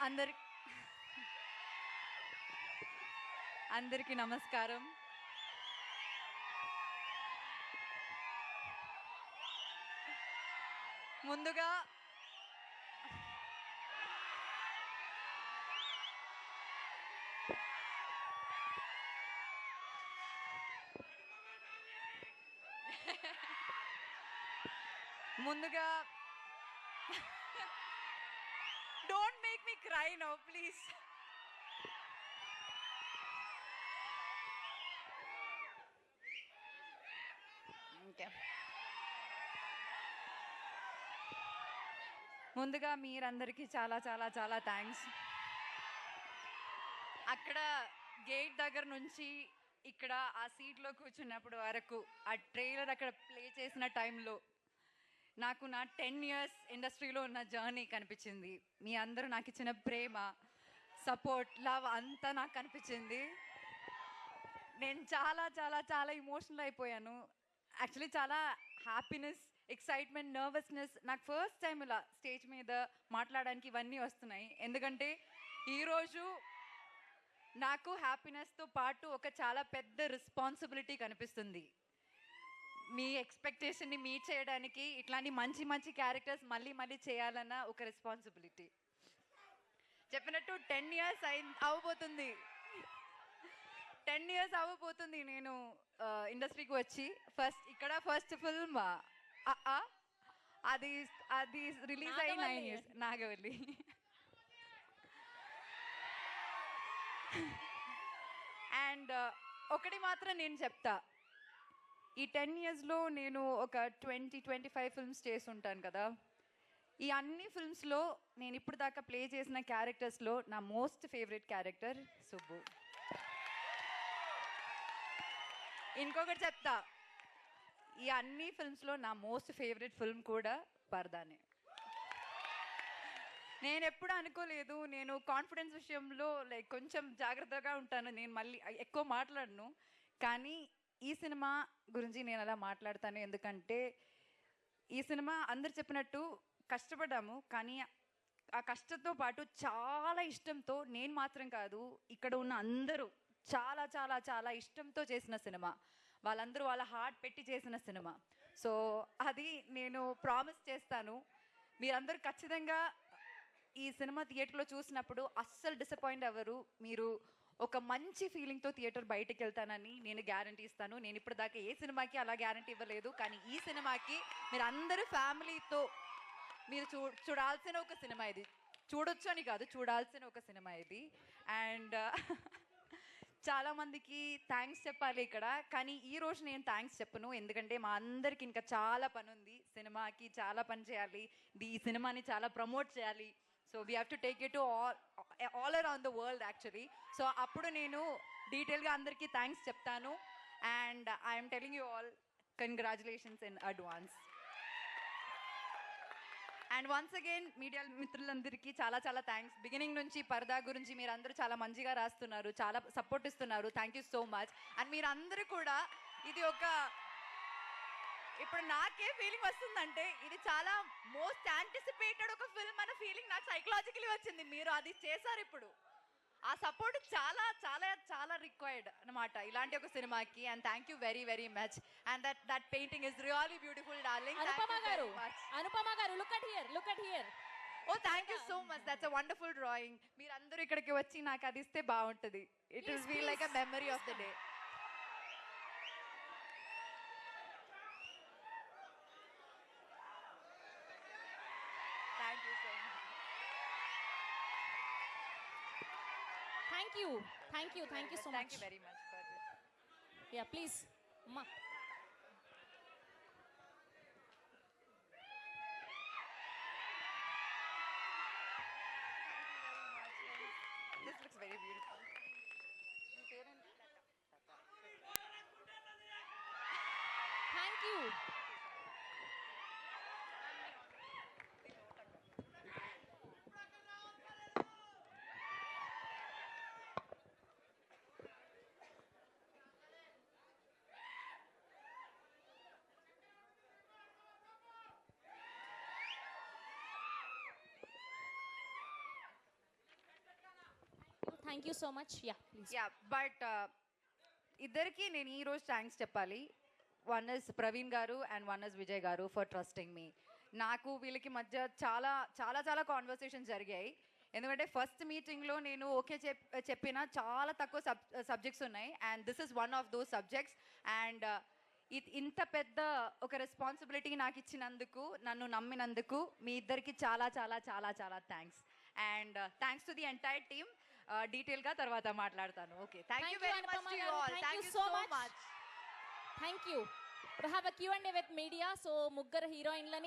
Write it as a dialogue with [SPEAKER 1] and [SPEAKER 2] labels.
[SPEAKER 1] అందరి అందరికీ నమస్కారం. ముందుగా ముందుగా don't make me cry no please okay ముందుగా మీరందరికీ చాలా చాలా చాలా థ్యాంక్స్ అక్కడ గేట్ దగ్గర నుంచి ఇక్కడ ఆ సీట్లో కూర్చున్నప్పుడు వరకు ఆ ట్రైలర్ అక్కడ ప్లే చేసిన టైంలో నాకు నా టెన్ ఇయర్స్ ఇండస్ట్రీలో ఉన్న జర్నీ కనిపించింది. మీ అందరూ నాకు ఇచ్చిన ప్రేమ సపోర్ట్ లవ్ అంతా నాకు కనిపించింది. నేను చాలా చాలా చాలా ఇమోషనల్ అయిపోయాను. యాక్చువల్లీ చాలా హ్యాపీనెస్ ఎక్సైట్మెంట్ నర్వస్నెస్ నాకు ఫస్ట్ టైం ఇలా స్టేజ్ మీద మాట్లాడడానికి ఇవన్నీ వస్తున్నాయి. ఎందుకంటే ఈరోజు నాకు హ్యాపీనెస్తో పాటు ఒక చాలా పెద్ద రెస్పాన్సిబిలిటీ కనిపిస్తుంది. మీ ఎక్స్పెక్టేషన్ని మీట్ చేయడానికి ఇట్లాంటి మంచి మంచి క్యారెక్టర్స్ మళ్ళీ మళ్ళీ చేయాలన్న ఒక రెస్పాన్సిబిలిటీ చెప్పినట్టు టెన్ ఇయర్స్ అయి అవ్వబోతుంది టెన్ ఇయర్స్ అవ్వబోతుంది నేను ఇండస్ట్రీకి వచ్చి. ఫస్ట్ ఇక్కడ ఫస్ట్ ఫిల్మ్ అది అది రిలీజ్ అయ్యి నైన్. Years Nagavalli. అండ్ ఒకటి మాత్రం నేను చెప్తా. ఈ టెన్ ఇయర్స్లో నేను ఒక ట్వంటీ ట్వంటీ ఫైవ్ ఫిల్మ్స్ చేసి ఉంటాను కదా. ఈ అన్ని ఫిల్మ్స్లో నేను ఇప్పుడు దాకా ప్లే చేసిన క్యారెక్టర్స్లో నా మోస్ట్ ఫేవరెట్ క్యారెక్టర్ సుబ్బు. ఇంకొకటి చెప్తా. ఈ అన్ని ఫిల్మ్స్లో నా మోస్ట్ ఫేవరెట్ ఫిల్మ్ కూడా పర్దానే. నేను ఎప్పుడు అనుకోలేదు నేను కాన్ఫిడెన్స్ విషయంలో లైక్ కొంచెం జాగ్రత్తగా ఉంటాను. నేను మళ్ళీ ఎక్కువ మాట్లాడను. కానీ ఈ సినిమా గురించి నేను అలా మాట్లాడతాను. ఎందుకంటే ఈ సినిమా అందరు చెప్పినట్టు కష్టపడ్డాము కానీ ఆ కష్టంతో పాటు చాలా ఇష్టంతో నేను మాత్రం కాదు ఇక్కడ ఉన్న అందరూ చాలా చాలా చాలా ఇష్టంతో చేసిన సినిమా. వాళ్ళందరూ వాళ్ళ హార్ట్ పెట్టి చేసిన సినిమా. సో అది నేను ప్రామిస్ చేస్తాను. మీరందరూ ఖచ్చితంగా ఈ సినిమా థియేటర్లో చూసినప్పుడు అస్సలు డిసప్పాయింట్ అవ్వరు. మీరు ఒక మంచి ఫీలింగ్తో థియేటర్ బయటకు వెళ్తానని నేను గ్యారంటీ ఇస్తాను. నేను ఇప్పటిదాకా దాకా ఏ సినిమాకి అలా గ్యారంటీ ఇవ్వలేదు. కానీ ఈ సినిమాకి మీరు అందరూ ఫ్యామిలీతో మీరు చూ చూడాల్సిన ఒక సినిమా ఇది. చూడొచ్చు అని కాదు చూడాల్సిన ఒక సినిమా ఇది. అండ్ చాలా మందికి థ్యాంక్స్ చెప్పాలి ఇక్కడ. కానీ ఈ రోజు నేను థ్యాంక్స్ చెప్పను. ఎందుకంటే మా అందరికి ఇంకా చాలా పని ఉంది సినిమాకి చాలా పని చేయాలి. ఈ సినిమాని చాలా ప్రమోట్ చేయాలి. So we have to take it to all all around the world actually so అప్పుడు నేను డీటెయిల్గా అందరికీ థ్యాంక్స్ చెప్తాను. And I'm telling you all congratulations in advance and once again media మిత్రులందరికీ చాలా చాలా థ్యాంక్స్ బిగినింగ్ నుంచి పరదా గురించి మీరు అందరూ చాలా మంచిగా రాస్తున్నారు చాలా సపోర్ట్ ఇస్తున్నారు. Thank you so much and మీరు అందరూ కూడా ఇది ఒక ఇప్పుడు నాకే ఫీలింగ్ వస్తుందంటే ఇది చాలా మోస్ట్ యాంటిసిపేటెడ్ ఒక ఫిల్మ్ నాకు సైకలాజికలీ వచ్చింది. మీరు అది చేశారు ఇప్పుడు. ఆ సపోర్ట్ చాలా చాలా చాలా రిక్వైర్డ్ అనమాట ఇలాంటి ఒక సినిమాకి and thank you very very much and that that painting is really beautiful darling
[SPEAKER 2] Anupama garu Anupama garu look at here look at here
[SPEAKER 1] oh thank you so much that's a wonderful drawing మీరు అందరూ ఇక్కడికి వచ్చి నాకు అది ఇస్తే బాగుంటుంది. It
[SPEAKER 2] Yes,
[SPEAKER 1] feel like a. Memory of the day thank
[SPEAKER 2] you. Thank you. Thank you so thank
[SPEAKER 1] much.
[SPEAKER 2] Thank
[SPEAKER 1] you very much for this.
[SPEAKER 2] Yeah, please. Ma.
[SPEAKER 1] This looks very beautiful. Thank you.
[SPEAKER 2] Thank you so much. Yeah
[SPEAKER 1] yeah but ఇద్దరికి నేను ఈ రోజు thanks చెప్పాలి. One is Praveen గారు and one is Vijay గారు for trusting me నాకు వీళ్ళకి మధ్య చాలా చాలా చాలా కాన్వర్సేషన్ జరిగాయి. ఎందుకంటే ఫస్ట్ మీటింగ్లో నేను ఓకే చెప్ చెప్పిన చాలా తక్కువ సబ్ సబ్జెక్ట్స్ uh, ఉన్నాయి. And this is one of those subjects and ఇంత పెద్ద ఒక రెస్పాన్సిబిలిటీ నాకు ఇచ్చినందుకు నన్ను నమ్మినందుకు మీ ఇద్దరికి చాలా చాలా చాలా చాలా thanks and thanks to the entire team డీటెయిల్గా తర్వాత మాట్లాడతాను. Okay thank you very much thank you so. Much
[SPEAKER 2] thank you have a Q and with media so ముగ్గురు హీరోయిన్లని